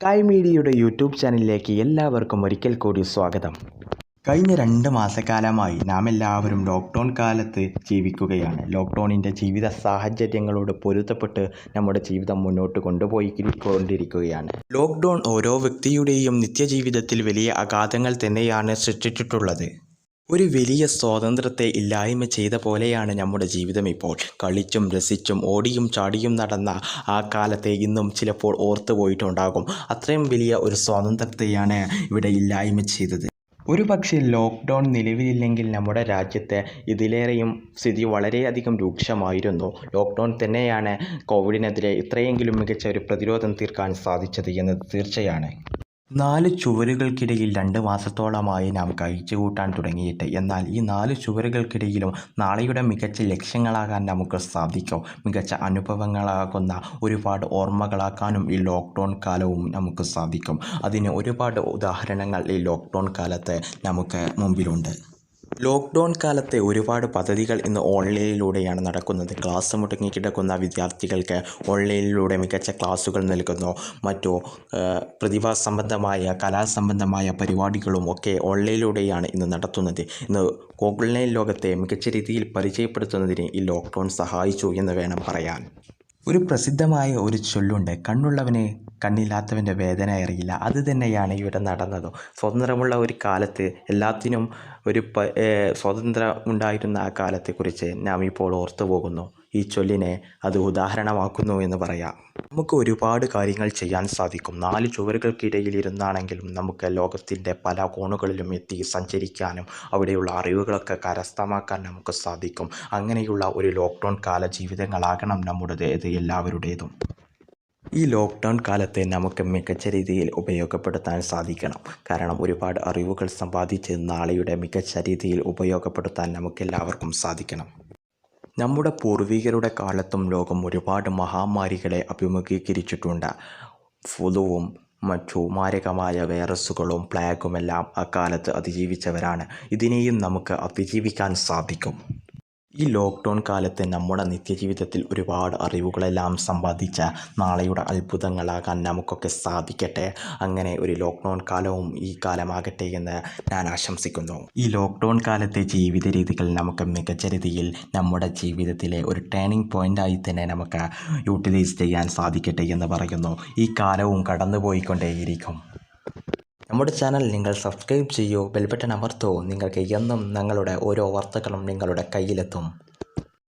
Sky മീഡിയയുടെ YouTube ചാനലിലേക്ക് എല്ലാവർക്കും ഒരിക്കൽ കൂടി സ്വാഗതം. കഴിഞ്ഞ രണ്ട് മാസക്കാലമായി നാം എല്ലാവരും ലോക്ക്ഡൗൺ കാലത്ത് ജീവിക്കുകയാണ്. ലോക്ക്ഡൗണിന്റെ ജീവിത സാഹചര്യങ്ങളോട് പൊരുത്തപ്പെട്ട് നമ്മുടെ ജീവിതം മുന്നോട്ട് കൊണ്ടുപോയി കൊണ്ടിരിക്കുകയാണ് ലോക്ക്ഡൗൺ ഓരോ വ്യക്തിയുടെയും നിത്യജീവിതത്തിൽ വലിയ അഘാതങ്ങൾ തന്നെയാണ് സൃഷ്ടിച്ചിട്ടുള്ളത്. ഒരു വലിയ സ്വാതന്ത്ര്യത്തെ ഇല്ലായ്മ ചെയ്ത പോലെയാണ് നമ്മുടെ ജീവിതം ഇപ്പോൾ. കളിച്ചും രസിച്ചും ഓടിയും ചാടിയും നടന്ന ആ കാലത്തെ ഇന്നും ചിലപ്പോൾ ഓർത്തു പോയിട്ടുണ്ടാകും. അത്രയും വലിയ ഒരു സ്വാതന്ത്ര്യത്തെയാണ് ഇവിടെ ഇല്ലായ്മ ചെയ്തത്. ഒരു പക്ഷേ ലോക്ക്ഡൗൺ നിലവിലില്ലെങ്കിൽ നമ്മുടെ രാജ്യത്തെ ഇതിലേറെയും സ്ഥിതി വളരെയധികം രൂക്ഷമായിരുന്നു. ലോക്ക്ഡൗൺ തന്നെയാണ് കോവിഡിനെതിരെ ഇത്രയെങ്കിലും മികച്ച ഒരു പ്രതിരോധം തീർക്കാൻ സാധിച്ചത് എന്നത് തീർച്ചയാണ്. നാല് ചുവരുകൾക്കിടയിൽ രണ്ട് മാസത്തോളമായി നാം കഴിച്ചു കൂട്ടാൻ തുടങ്ങിയിട്ട്. എന്നാൽ ഈ നാല് ചുവരുകൾക്കിടയിലും നാളെയുടെ മികച്ച ലക്ഷ്യങ്ങളാകാൻ നമുക്ക് സാധിക്കും. മികച്ച അനുഭവങ്ങളാകുന്ന ഒരുപാട് ഓർമ്മകളാക്കാനും ഈ ലോക്ക്ഡൗൺ കാലവും നമുക്ക് സാധിക്കും. അതിന് ഒരുപാട് ഉദാഹരണങ്ങൾ ഈ ലോക്ക്ഡൗൺ കാലത്ത് നമുക്ക് മുമ്പിലുണ്ട്. ലോക്ക്ഡൗൺ കാലത്തെ ഒരുപാട് പദ്ധതികൾ ഇന്ന് ഓൺലൈനിലൂടെയാണ് നടക്കുന്നത്. ക്ലാസ് മുടങ്ങി കിടക്കുന്ന വിദ്യാർത്ഥികൾക്ക് ഓൺലൈനിലൂടെ മികച്ച ക്ലാസ്സുകൾ നൽകുന്നു. മറ്റു പ്രതിഭാ സംബന്ധമായ കലാസംബന്ധമായ പരിപാടികളും ഒക്കെ ഓൺലൈനിലൂടെയാണ് ഇന്ന് നടത്തുന്നത്. ഇന്ന് ഓൺലൈൻ ലോകത്തെ മികച്ച രീതിയിൽ പരിചയപ്പെടുത്തുന്നതിന് ഈ ലോക്ക്ഡൗൺ സഹായിച്ചു എന്ന് വേണം പറയാൻ. ഒരു പ്രസിദ്ധമായ ഒരു ചൊല്ലുണ്ട്. കണ്ണുള്ളവനെ കണ്ണില്ലാത്തവന്റെ വേദന അറിയില്ല. അത് തന്നെയാണ് ഇവിടെ നടന്നത്. സ്വതന്ത്രമുള്ള ഒരു കാലത്ത് എല്ലാത്തിനും ഒരു സ്വാതന്ത്ര്യം ഉണ്ടായിരുന്ന ആ കാലത്തെക്കുറിച്ച് നാം ഇപ്പോൾ ഓർത്തു പോകുന്നു ഈ ചൊല്ലിനെ അത് ഉദാഹരണമാക്കുന്നു എന്ന് പറയാം. നമുക്ക് ഒരുപാട് കാര്യങ്ങൾ ചെയ്യാൻ സാധിക്കും. നാല് ചുവരുകൾക്കിടയിൽ ഇരുന്നാണെങ്കിലും നമുക്ക് ലോകത്തിന്റെ പല കോണുകളിലും എത്തി സഞ്ചരിക്കാനും അവിടെയുള്ള അറിവുകളൊക്കെ കരസ്ഥമാക്കാൻ നമുക്ക് സാധിക്കും. അങ്ങനെയുള്ള ഒരു ലോക്ക്ഡൗൺ കാല ജീവിതങ്ങളാകണം നമ്മുടേത് എല്ലാവരുടേതും. ഈ ലോക്ക്ഡൗൺ കാലത്തെ നമുക്ക് മികച്ച രീതിയിൽ ഉപയോഗപ്പെടുത്താൻ സാധിക്കണം. കാരണം ഒരുപാട് അറിവുകൾ സമ്പാദിച്ച് നാളെയുടെ മികച്ച രീതിയിൽ ഉപയോഗപ്പെടുത്താൻ നമുക്കെല്ലാവർക്കും സാധിക്കണം. നമ്മുടെ പൂർവികരുടെ കാലത്തും ലോകം ഒരുപാട് മഹാമാരികളെ അഭിമുഖീകരിച്ചിട്ടുണ്ട്. ഫുതുവും മറ്റു മാരകമായ വൈറസുകളും പ്ലാഗുമെല്ലാം അക്കാലത്ത് അതിജീവിച്ചവരാണ്. ഇതിനെയും നമുക്ക് അതിജീവിക്കാൻ സാധിക്കും. ഈ ലോക്ക്ഡൗൺ കാലത്ത് നമ്മുടെ നിത്യജീവിതത്തിൽ ഒരുപാട് അറിവുകളെല്ലാം സമ്പാദിച്ച നാളെയുടെ അത്ഭുതങ്ങളാകാൻ നമുക്കൊക്കെ സാധിക്കട്ടെ. അങ്ങനെ ഒരു ലോക്ക്ഡൗൺ കാലവും ഈ കാലമാകട്ടെ എന്ന് ഞാൻ ആശംസിക്കുന്നു. ഈ ലോക്ക്ഡൗൺ കാലത്തെ ജീവിത രീതികൾ നമുക്ക് മികച്ച രീതിയിൽ നമ്മുടെ ജീവിതത്തിലെ ഒരു ടേണിംഗ് പോയിന്റായി തന്നെ നമുക്ക് യൂട്ടിലൈസ് ചെയ്യാൻ സാധിക്കട്ടെ എന്ന് പറയുന്നു. ഈ കാലവും കടന്നുപോയിക്കൊണ്ടേയിരിക്കും. നമ്മുടെ ചാനൽ നിങ്ങൾ സബ്സ്ക്രൈബ് ചെയ്യൂ ബെൽബട്ടൺ അമർത്തൂ നിങ്ങൾക്ക് എന്നും ഞങ്ങളുടെ ഓരോ വാർത്തകളും നിങ്ങളുടെ കയ്യിലെത്തും.